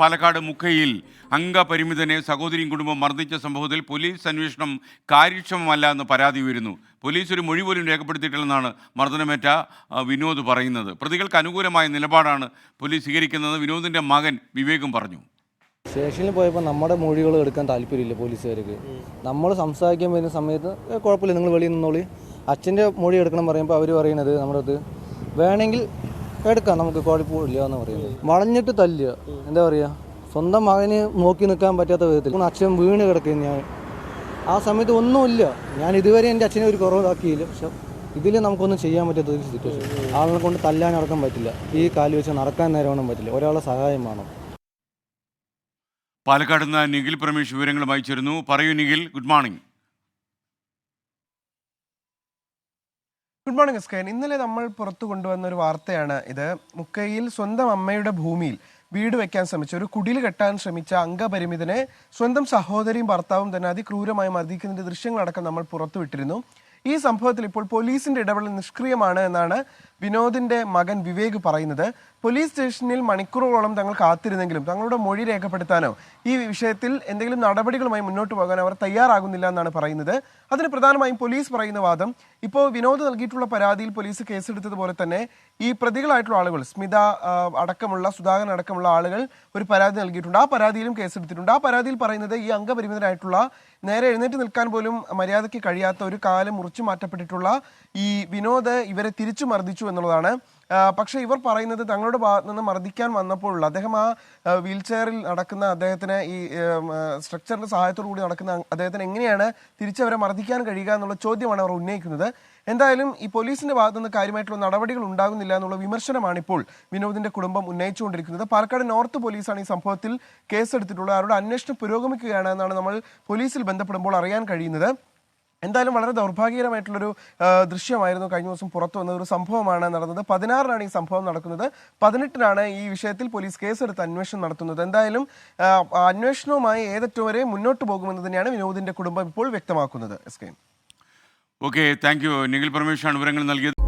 പാലക്കാട് മുക്കയിൽ അംഗപരിമിതനെ സഹോദരിയും കുടുംബം മർദ്ദിച്ച സംഭവത്തിൽ പോലീസ് അന്വേഷണം കാര്യക്ഷമമല്ല എന്ന് പരാതി ഉയരുന്നു. പോലീസ് ഒരു മൊഴി പോലും രേഖപ്പെടുത്തിയിട്ടില്ലെന്നാണ് മർദ്ദനമേറ്റ വിനോദ് പറയുന്നത്. പ്രതികൾക്ക് അനുകൂലമായ നിലപാടാണ് പോലീസ് സ്വീകരിക്കുന്നത്. വിനോദിന്റെ മകൻ വിവേകും പറഞ്ഞു. സ്റ്റേഷനിൽ പോയപ്പോൾ നമ്മുടെ മൊഴികൾ എടുക്കാൻ താല്പര്യമില്ല പോലീസുകാർക്ക്. നമ്മൾ സംസാരിക്കാൻ വരുന്ന സമയത്ത് കുഴപ്പമില്ല നിങ്ങൾ വെളിയിൽ നിന്നോളി. അച്ഛന്റെ മൊഴി എടുക്കണം പറയുമ്പോൾ അവർ പറയുന്നത് നമ്മുടെ അടുത്ത് വേണമെങ്കിൽ എടുക്കാം നമുക്ക് കുഴപ്പമില്ല എന്ന് പറയുന്നത്. വളഞ്ഞിട്ട് തല്ലുക. എന്താ പറയുക സ്വന്തം മകന് നോക്കി നിൽക്കാൻ പറ്റാത്ത വിധത്തിൽ. അച്ഛൻ വീണ് കിടക്കുന്നു ഞാൻ. ആ സമയത്ത് ഒന്നുമില്ല. ഞാൻ ഇതുവരെ എന്റെ അച്ഛനെ ഒരു കുറവാക്കിയില്ല പക്ഷെ ഇതിൽ നമുക്കൊന്നും ചെയ്യാൻ പറ്റാത്ത ഒരു സിറ്റുവേഷൻ ആളിനെ കൊണ്ട് തല്ലാൻ നടക്കാൻ പറ്റില്ല. ഈ കാൽ വെച്ച് നടക്കാൻ നേരമൊന്നും പറ്റില്ല. ഒരാളെ സഹായം വേണം. പാലക്കാട് നിന്ന് നിഖിൽ പ്രമേഷ് വിവരങ്ങളുമായി ചേരുന്നു. പറയൂ Nikhil good morning good morning എസ്കൈൻ ഇന്നലെ നമ്മൾ പുറത്തു കൊണ്ടുവന്ന ഒരു വാർത്തയാണ് ഇത്. മുക്കയിൽ സ്വന്തം അമ്മയുടെ ഭൂമിയിൽ വീട് വെക്കാൻ ശ്രമിച്ച ഒരു കുടിൽ കെട്ടാൻ ശ്രമിച്ച അംഗപരിമിതനെ സ്വന്തം സഹോദരിയും ഭർത്താവും തന്നെ അതിക്രൂരമായി മർദ്ദിക്കുന്നതിന്റെ ദൃശ്യങ്ങളടക്കം നമ്മൾ പുറത്തുവിട്ടിരുന്നു ഈ സംഭവത്തിൽ ഇപ്പോൾ പോലീസിന്റെ ഇടപെടൽ നിഷ്ക്രിയമാണ് എന്നാണ് വിനോദിന്റെ മകൻ വിവേക് പറയുന്നത്. പോലീസ് സ്റ്റേഷനിൽ മണിക്കൂറുകളോളം തങ്ങൾ കാത്തിരുന്നെങ്കിലും തങ്ങളുടെ മൊഴി രേഖപ്പെടുത്താനോ ഈ വിഷയത്തിൽ എന്തെങ്കിലും നടപടികളുമായി മുന്നോട്ട് പോകാൻ അവർ തയ്യാറാകുന്നില്ല എന്നാണ് പറയുന്നത്. അതിന് പ്രധാനമായും പോലീസ് പറയുന്ന വാദം ഇപ്പോൾ വിനോദ് നൽകിയിട്ടുള്ള പരാതിയിൽ പോലീസ് കേസെടുത്തതുപോലെ തന്നെ ഈ പ്രതികളായിട്ടുള്ള ആളുകൾ സ്മിത അടക്കമുള്ള സുധാകരൻ അടക്കമുള്ള ആളുകൾ ഒരു പരാതി നൽകിയിട്ടുണ്ട്. ആ പരാതിയിലും കേസെടുത്തിട്ടുണ്ട്. ആ പരാതിയിൽ പറയുന്നത് ഈ അംഗപരിമിതരായിട്ടുള്ള നേരെ എഴുന്നേറ്റ് നിൽക്കാൻ പോലും മര്യാദയ്ക്ക് കഴിയാത്ത ഒരു കാലം മുറിച്ചു മാറ്റപ്പെട്ടിട്ടുള്ള ഈ വിനോദ് ഇവരെ തിരിച്ചു മർദ്ദിച്ചു എന്നുള്ളതാണ് പക്ഷേ ഇവർ പറയുന്നത് തങ്ങളുടെ ഭാഗത്ത് നിന്ന് മർദ്ദിക്കാൻ വന്നപ്പോഴുള്ള അദ്ദേഹം ആ വീൽ ചെയറിൽ നടക്കുന്ന അദ്ദേഹത്തിന് ഈ സ്ട്രക്ചറിന്റെ സഹായത്തോടു കൂടി നടക്കുന്ന അദ്ദേഹത്തിന് എങ്ങനെയാണ് തിരിച്ചവരെ മർദ്ദിക്കാൻ കഴിയുക എന്നുള്ള ചോദ്യമാണ് അവർ ഉന്നയിക്കുന്നത്. എന്തായാലും ഈ പോലീസിന്റെ ഭാഗത്ത് നിന്ന് കാര്യമായിട്ടുള്ള നടപടികൾ ഉണ്ടാകുന്നില്ല എന്നുള്ള വിമർശനമാണ് ഇപ്പോൾ വിനോദിന്റെ കുടുംബം ഉന്നയിച്ചുകൊണ്ടിരിക്കുന്നത്. പാലക്കാട് നോർത്ത് പോലീസാണ് ഈ സംഭവത്തിൽ കേസെടുത്തിട്ടുള്ളത്. അവരുടെ അന്വേഷണം പുരോഗമിക്കുകയാണ് എന്നാണ് നമ്മൾ പോലീസിൽ ബന്ധപ്പെടുമ്പോൾ അറിയാൻ കഴിയുന്നത്. എന്തായാലും വളരെ ദൗർഭാഗ്യകരമായിട്ടുള്ളൊരു ദൃശ്യമായിരുന്നു കഴിഞ്ഞ ദിവസം പുറത്തു വന്ന ഒരു സംഭവമാണ് നടന്നത്. പതിനാറിനാണ് ഈ സംഭവം നടക്കുന്നത്. പതിനെട്ടിനാണ് ഈ വിഷയത്തിൽ പോലീസ് കേസെടുത്ത് അന്വേഷണം നടത്തുന്നത്. എന്തായാലും അന്വേഷണവുമായി ഏതറ്റം വരെ മുന്നോട്ട് പോകുമെന്ന് തന്നെയാണ് വിനോദിന്റെ കുടുംബം ഇപ്പോൾ വ്യക്തമാക്കുന്നത്. S K okay thank you. Nikhil Parameswaran വിവരങ്ങൾ നൽകിയത്.